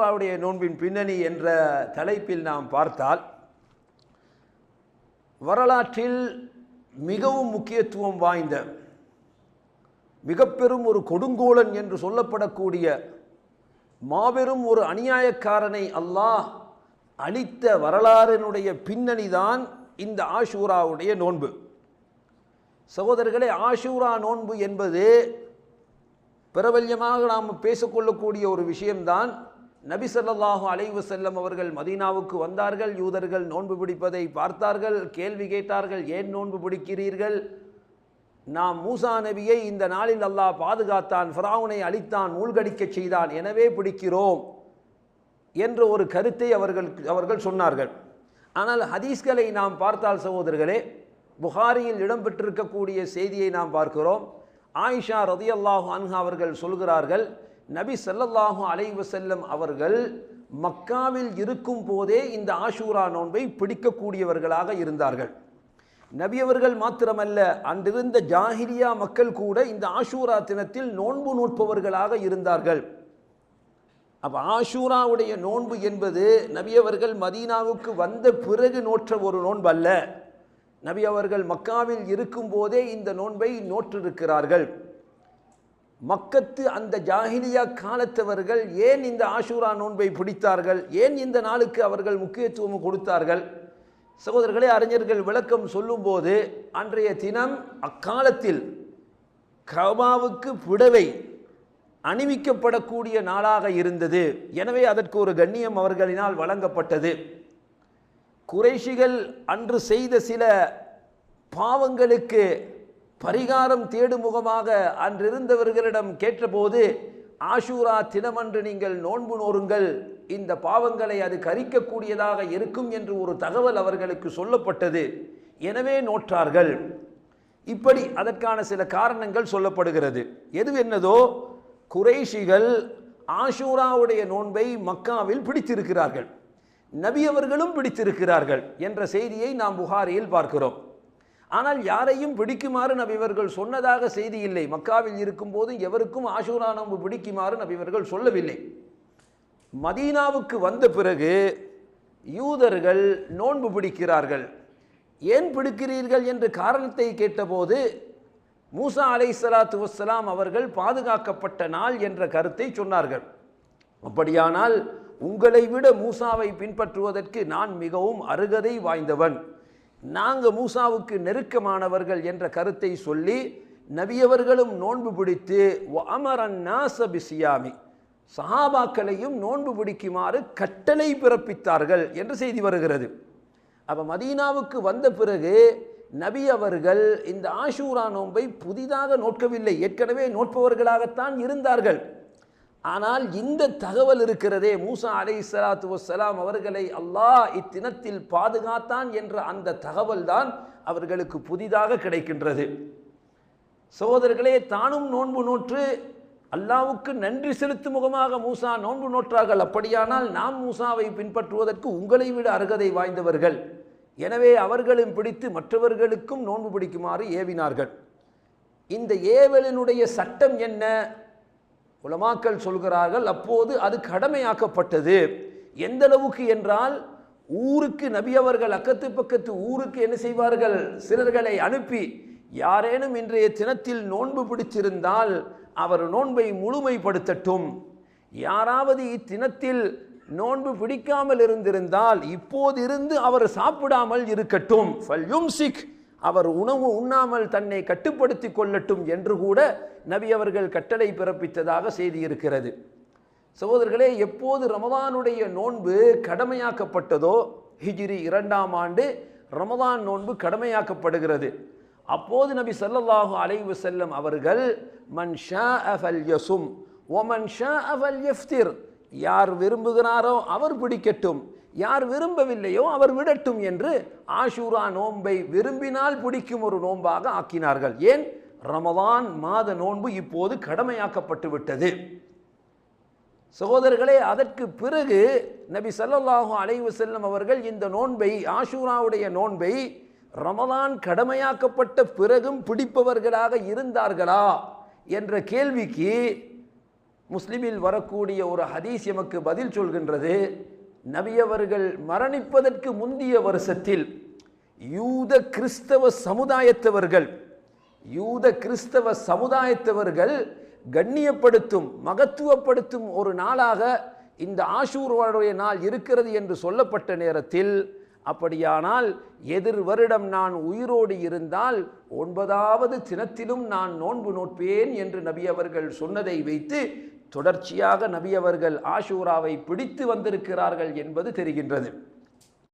ஆஷூராவுடைய நோன்பின் பின்னணி என்ற தலைப்பில் நாம் பார்த்தால் வரலாற்றில் மிகவும் முக்கியத்துவம் வாய்ந்த மிகப்பெரும் ஒரு கொடுங்கோலன் என்று சொல்லப்படக்கூடிய மாபெரும் ஒரு அநியாயக்காரனை அல்லாஹ் அளித்த வரலாறினுடைய பின்னணிதான் இந்த ஆஷூராவுடைய நோன்பு. சகோதரர்களே ஆஷூரா நோன்பு என்பது பிரபல்யமாக நாம் பேசிக்கொள்ளக்கூடிய ஒரு விஷயம்தான். நபி சொல்லாஹு அலைவு செல்லம் அவர்கள் மதீனாவுக்கு வந்தார்கள். யூதர்கள் நோன்பு பிடிப்பதை பார்த்தார்கள். கேள்வி கேட்டார்கள் ஏன் நோன்பு பிடிக்கிறீர்கள்? நாம் மூசா நபியை இந்த நாளில் அல்லாஹ் பாதுகாத்தான் ஃபிராவுனை அழித்தான் மூழ்கடிக்கச் செய்தான் எனவே பிடிக்கிறோம் என்ற ஒரு கருத்தை அவர்கள் அவர்கள் சொன்னார்கள். ஆனால் ஹதீஸ்களை நாம் பார்த்தால் சகோதரர்களே புகாரியில் இடம்பெற்றிருக்கக்கூடிய செய்தியை நாம் பார்க்கிறோம். ஆயிஷா ரதியல்லாஹு அன்ஹா அவர்கள் சொல்கிறார்கள் நபி சல்லல்லாஹு அலைஹி வஸல்லம் அவர்கள் மக்காவில் இருக்கும் போதே இந்த ஆஷூரா நோன்பை பிடிக்கக்கூடியவர்களாக இருந்தார்கள். நபியவர்கள் மாத்திரமல்ல அன்றிருந்த ஜாகிரியா மக்கள் கூட இந்த ஆஷூரா தினத்தில் நோன்பு நோட்பவர்களாக இருந்தார்கள். அப்போ ஆஷூராவுடைய நோன்பு என்பது நபியவர்கள் மதீனாவுக்கு வந்த பிறகு நோற்ற ஒரு நோன்பு அல்ல. நபி அவர்கள் மக்காவில் இருக்கும் போதே இந்த நோன்பை நோற்றிருக்கிறார்கள். மக்கத்து அந்த ஜாஹிலியா காலத்தவர்கள் ஏன் இந்த ஆஷூரா நோன்பை பிடித்தார்கள்? ஏன் இந்த நாளுக்கு அவர்கள் முக்கியத்துவம் கொடுத்தார்கள்? சகோதரர்களே அறிஞர்கள் விளக்கம் சொல்லும்போது அன்றைய தினம் அக்காலத்தில் கபாவுக்கு புடவை அணிவிக்கப்படக்கூடிய நாளாக இருந்தது. எனவே அதற்கு ஒரு கண்ணியம் அவர்களினால் வழங்கப்பட்டது. குறைஷிகள் அன்று செய்த சில பாவங்களுக்கு பரிகாரம் தேடும் முகமாக அன்றிருந்தவர்களிடம் கேட்டபோது ஆஷூரா தினமன்று நீங்கள் நோன்பு நோருங்கள் இந்த பாவங்களை அது கரிக்கக்கூடியதாக இருக்கும் என்று ஒரு தகவல் அவர்களுக்கு சொல்லப்பட்டது. எனவே நோற்றார்கள். இப்படி அதற்கான சில காரணங்கள் சொல்லப்படுகிறது. எது என்னதோ குறைஷிகள் ஆஷூராவுடைய நோன்பை மக்காவில் பிடித்திருக்கிறார்கள். நபி அவர்களும் பிடித்திருக்கிறார்கள் என்ற செய்தியை நாம் புகாரியில் பார்க்கிறோம். ஆனால் யாரையும் பிடிக்குமாறு நபிவர்கள் சொன்னதாக செய்தி இல்லை. மக்காவில் இருக்கும்போது எவருக்கும் ஆஷூரா நோன்பு பிடிக்குமாறு நபிவர்கள் சொல்லவில்லை. மதீனாவுக்கு வந்த பிறகு யூதர்கள் நோன்பு பிடிக்கிறார்கள். ஏன் பிடிக்கிறீர்கள் என்று காரணத்தை கேட்டபோது மூசா அலை சலாத்து வசலாம் அவர்கள் பாதுகாக்கப்பட்ட நாள் என்ற கருத்தை சொன்னார்கள். அப்படியானால் உங்களை விட மூசாவை பின்பற்றுவதற்கு நான் மிகவும் அருகதை வாய்ந்தவன். நாங்கள் மூசாவுக்கு நெருக்கமானவர்கள் என்ற கருத்தை சொல்லி நபியவர்களும் நோன்பு பிடித்து அமரன் நாசபிசியாமி சஹாபாக்களையும் நோன்பு பிடிக்குமாறு கட்டளை பிறப்பித்தார்கள் என்று செய்தி வருகிறது. அப்போ மதீனாவுக்கு வந்த பிறகு நபி அவர்கள் இந்த ஆஷூரா நோன்பை புதிதாக நோட்கவில்லை ஏற்கனவே நோட்பவர்களாகத்தான் இருந்தார்கள். ஆனால் இந்த தகவல் இருக்கிறதே மூசா அலை சலாத்து வசலாம் அவர்களை அல்லாஹ் இத்தினத்தில் பாதுகாத்தான் என்ற அந்த தகவல் தான் அவர்களுக்கு புதிதாக கிடைக்கின்றது. சகோதரர்களே தானும் நோன்பு நோற்று அல்லாவுக்கு நன்றி செலுத்தும் முகமாக மூசா நோன்பு நோற்றார்கள். அப்படியானால் நாம் மூசாவை பின்பற்றுவதற்கு உங்களை விட அருகதை வாய்ந்தவர்கள். எனவே அவர்களும் பிடித்து மற்றவர்களுக்கும் நோன்பு பிடிக்குமாறு ஏவினார்கள். இந்த ஏவலினுடைய சட்டம் என்ன? உலமாக்கள் சொல்கிறார்கள் அப்போது அது கடமையாக்கப்பட்டது. எந்த அளவுக்கு என்றால் ஊருக்கு நபி அவர்கள் அக்கத்து பக்கத்து ஊருக்கு என்ன செய்வார்கள்? சிலர்களை அனுப்பி யாரேனும் இன்றைய தினத்தில் நோன்பு பிடிச்சிருந்தால் அவர் நோன்பை முழுமைப்படுத்தட்டும். யாராவது இத்தினத்தில் நோன்பு பிடிக்காமல் இருந்திருந்தால் இப்போது இருந்து அவர் சாப்பிடாமல் இருக்கட்டும். ஃபல்யும்சிக் அவர் உணவு உண்ணாமல் தன்னை கட்டுப்படுத்தி கொள்ளட்டும் என்று கூட நபி அவர்கள் கட்டளை பிறப்பித்ததாக செய்தி இருக்கிறது. சகோதரர்களே எப்போது ரமதானுடைய நோன்பு கடமையாக்கப்பட்டதோ ஹிஜ்ரி இரண்டாம் ஆண்டு ரமதான் நோன்பு கடமையாக்கப்படுகிறது. அப்போது நபி சல்லல்லாஹு அலைவு செல்லம் அவர்கள் மன் ஷா அஃபல் யசும் ஒமன் ஷா அஃபல் யஃப்திர் யார் விரும்புகிறாரோ அவர் பிடிக்கட்டும். யார் விரும்பவில்லையோ அவர் விடட்டும் என்று ஆஷூரா நோன்பை விரும்பினால் பிடிக்கும் ஒரு நோன்பாக ஆக்கினார்கள். ஏன்? ரமதான் மாத நோன்பு இப்போது கடமையாக்கப்பட்டு விட்டது. சகோதரர்களே அதற்கு பிறகு நபி சல்லாஹூ அலைவு செல்லும் அவர்கள் இந்த நோன்பை ஆஷூராவுடைய நோன்பை ரமதான் கடமையாக்கப்பட்ட பிறகும் பிடிப்பவர்களாக இருந்தார்களா என்ற கேள்விக்கு முஸ்லிமில் வரக்கூடிய ஒரு ஹதீஸ் எமக்கு பதில் சொல்கின்றது. நபியவர்கள் மரணிப்பதற்கு முந்திய வருஷத்தில் யூத கிறிஸ்தவ சமுதாயத்தவர்கள் யூத கிறிஸ்தவ சமுதாயத்தவர்கள் கண்ணியப்படுத்தும் மகத்துவப்படுத்தும் ஒரு நாளாக இந்த ஆஷூர்வாடைய நாள் இருக்கிறது என்று சொல்லப்பட்ட நேரத்தில் அப்படியானால் எதிர் வருடம் நான் உயிரோடு இருந்தால் ஒன்பதாவது தினத்திலும் நான் நோன்பு நோட்பேன் என்று நபி அவர்கள் சொன்னதை வைத்து தொடர்ச்சியாக நபி அவர்கள் ஆஷூராவை பிடித்து வந்திருக்கிறார்கள் என்பது தெரிகின்றது.